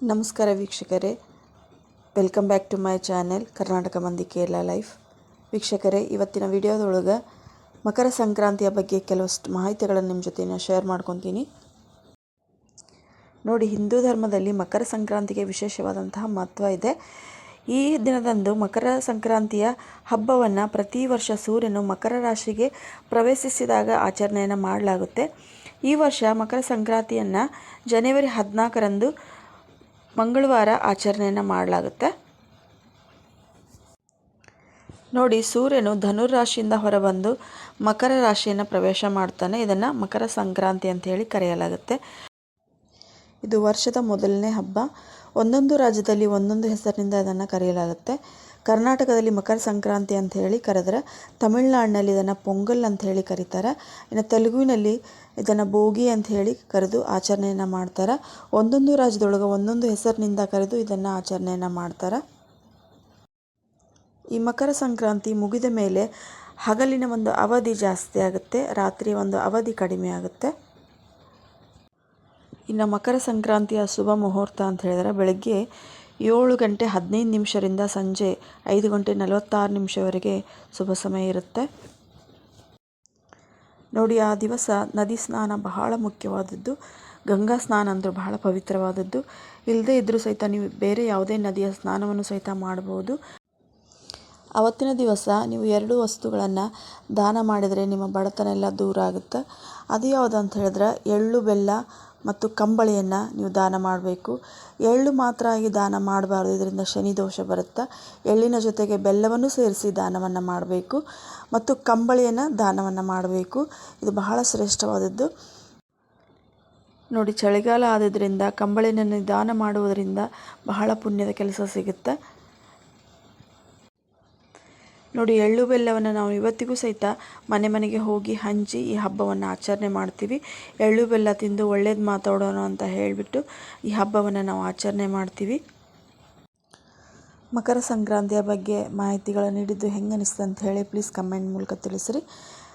ನಮಸ್ಕಾರ ವೀಕ್ಷಕರೇ. Welcome back to my channel Karnataka ಮಂದಿ ಕೇರಳ ಲೈಫ್ ವೀಕ್ಷಕರೇ, ಇವತ್ತಿನ ವಿಡಿಯೋದೊಳಗೆ ಮಕರ ಸಂಕ್ರಾಂತಿಯ ಬಗ್ಗೆ ಕೆಲವಷ್ಟು ಮಾಹಿತಿಗಳನ್ನು ನಿಮ್ಮ ಜೊತೆ ಶೇರ್ ಮಾಡ್ಕೊತೀನಿ. ನೋಡಿ, ಹಿಂದೂ ಧರ್ಮದಲ್ಲಿ ಮಕರ ಸಂಕ್ರಾಂತಿಗೆ ವಿಶೇಷವಾದಂತಹ ಮಹತ್ವ ಇದೆ. ಈ ದಿನದಂದು ಮಕರ ಸಂಕ್ರಾಂತಿಯ ಹಬ್ಬವನ್ನು ಪ್ರತಿ ವರ್ಷ ಸೂರ್ಯನು ಮಕರ ರಾಶಿಗೆ ಪ್ರವೇಶಿಸಿದಾಗ ಆಚರಣೆಯನ್ನು ಮಾಡಲಾಗುತ್ತೆ. ಈ ವರ್ಷ ಮಕರ ಸಂಕ್ರಾಂತಿಯನ್ನು ಜನವರಿ ಹದಿನಾಲ್ಕರಂದು ಮಂಗಳವಾರ ಆಚರಣೆಯನ್ನು ಮಾಡಲಾಗುತ್ತೆ. ನೋಡಿ, ಸೂರ್ಯನು ಧನುರ್ ರಾಶಿಯಿಂದ ಹೊರಬಂದು ಮಕರ ರಾಶಿಯನ್ನು ಪ್ರವೇಶ ಮಾಡ್ತಾನೆ. ಇದನ್ನು ಮಕರ ಸಂಕ್ರಾಂತಿ ಅಂತ ಹೇಳಿ ಕರೆಯಲಾಗುತ್ತೆ. ಇದು ವರ್ಷದ ಮೊದಲನೇ ಹಬ್ಬ. ಒಂದೊಂದು ರಾಜ್ಯದಲ್ಲಿ ಒಂದೊಂದು ಹೆಸರಿನಿಂದ ಇದನ್ನು ಕರೆಯಲಾಗುತ್ತೆ. ಕರ್ನಾಟಕದಲ್ಲಿ ಮಕರ ಸಂಕ್ರಾಂತಿ ಅಂತ ಹೇಳಿ ಕರೆದ್ರೆ ತಮಿಳ್ನಾಡಿನಲ್ಲಿ ಇದನ್ನು ಪೊಂಗಲ್ ಅಂತ ಹೇಳಿ ಕರೀತಾರೆ. ಇನ್ನು ತೆಲುಗುವಿನಲ್ಲಿ ಇದನ್ನು ಬೋಗಿ ಅಂತ ಹೇಳಿ ಕರೆದು ಆಚರಣೆಯನ್ನು ಮಾಡ್ತಾರೆ. ಒಂದೊಂದು ರಾಜ್ಯದೊಳಗೆ ಒಂದೊಂದು ಹೆಸರಿನಿಂದ ಕರೆದು ಇದನ್ನು ಆಚರಣೆಯನ್ನು ಮಾಡ್ತಾರೆ. ಈ ಮಕರ ಸಂಕ್ರಾಂತಿ ಮುಗಿದ ಮೇಲೆ ಹಗಲಿನ ಒಂದು ಅವಧಿ ಜಾಸ್ತಿ ಆಗುತ್ತೆ. ರಾತ್ರಿ ಒಂದು ಅವಧಿ ಕಡಿಮೆ ಆಗುತ್ತೆ. ಇನ್ನು ಮಕರ ಸಂಕ್ರಾಂತಿಯ ಶುಭ ಮುಹೂರ್ತ ಅಂತ ಹೇಳಿದ್ರೆ ಬೆಳಗ್ಗೆ ಏಳು ಗಂಟೆ ಹದಿನೈದು ನಿಮಿಷದಿಂದ ಸಂಜೆ ಐದು ಗಂಟೆ ನಲವತ್ತಾರು ನಿಮಿಷವರೆಗೆ ಶುಭ ಸಮಯ ಇರುತ್ತೆ. ನೋಡಿ, ಆ ದಿವಸ ನದಿ ಸ್ನಾನ ಬಹಳ ಮುಖ್ಯವಾದದ್ದು. ಗಂಗಾ ಸ್ನಾನ ಅಂದರೆ ಬಹಳ ಪವಿತ್ರವಾದದ್ದು. ಇಲ್ಲದೇ ಇದ್ದರೂ ಸಹಿತ ನೀವು ಬೇರೆ ಯಾವುದೇ ನದಿಯ ಸ್ನಾನವನ್ನು ಸಹಿತ ಮಾಡಬಹುದು ಅವತ್ತಿನ ದಿವಸ ನೀವು ಎರಡು ವಸ್ತುಗಳನ್ನು ದಾನ ಮಾಡಿದರೆ ನಿಮ್ಮ ಬಡತನ ಎಲ್ಲ ದೂರ ಆಗುತ್ತೆ. ಅದು ಯಾವುದು ಅಂತ ಹೇಳಿದ್ರೆ ಎಳ್ಳು, ಬೆಲ್ಲ ಮತ್ತು ಕಂಬಳಿಯನ್ನು ನೀವು ದಾನ ಮಾಡಬೇಕು. ಎಳ್ಳು ಮಾತ್ರ ಆಗಿ ದಾನ ಮಾಡಬಾರ್ದು, ಇದರಿಂದ ಶನಿ ದೋಷ ಬರುತ್ತೆ? ಎಳ್ಳಿನ ಜೊತೆಗೆ ಬೆಲ್ಲವನ್ನು ಸೇರಿಸಿ ದಾನವನ್ನು ಮಾಡಬೇಕು ಮತ್ತು ಕಂಬಳಿಯನ್ನು ದಾನವನ್ನು ಮಾಡಬೇಕು. ಇದು ಬಹಳ ಶ್ರೇಷ್ಠವಾದದ್ದು. ನೋಡಿ, ಚಳಿಗಾಲ ಆದ್ದರಿಂದ ಕಂಬಳಿನ ದಾನ ಮಾಡುವುದರಿಂದ ಬಹಳ ಪುಣ್ಯದ ಕೆಲಸ ಸಿಗುತ್ತೆ? ನೋಡಿ, ಎಳ್ಳು ಬೆಲ್ಲವನ್ನು ನಾವು ಇವತ್ತಿಗೂ ಸಹಿತ ಮನೆ ಮನೆಗೆ ಹೋಗಿ ಹಂಚಿ ಈ ಹಬ್ಬವನ್ನು ಆಚರಣೆ ಮಾಡ್ತೀವಿ. ಎಳ್ಳು ಬೆಲ್ಲ ತಿಂದು ಒಳ್ಳೇದು ಮಾತಾಡೋಣ ಅಂತ ಹೇಳಿಬಿಟ್ಟು ಈ ಹಬ್ಬವನ್ನು ನಾವು ಆಚರಣೆ ಮಾಡ್ತೀವಿ. ಮಕರ ಸಂಕ್ರಾಂತಿಯ ಬಗ್ಗೆ ಮಾಹಿತಿಗಳನ್ನು ನೀಡಿದ್ದು ಹೆಂಗೆ ಅಂತ ಹೇಳಿ ಪ್ಲೀಸ್ ಕಮೆಂಟ್ ಮೂಲಕ ತಿಳಿಸ್ರಿ.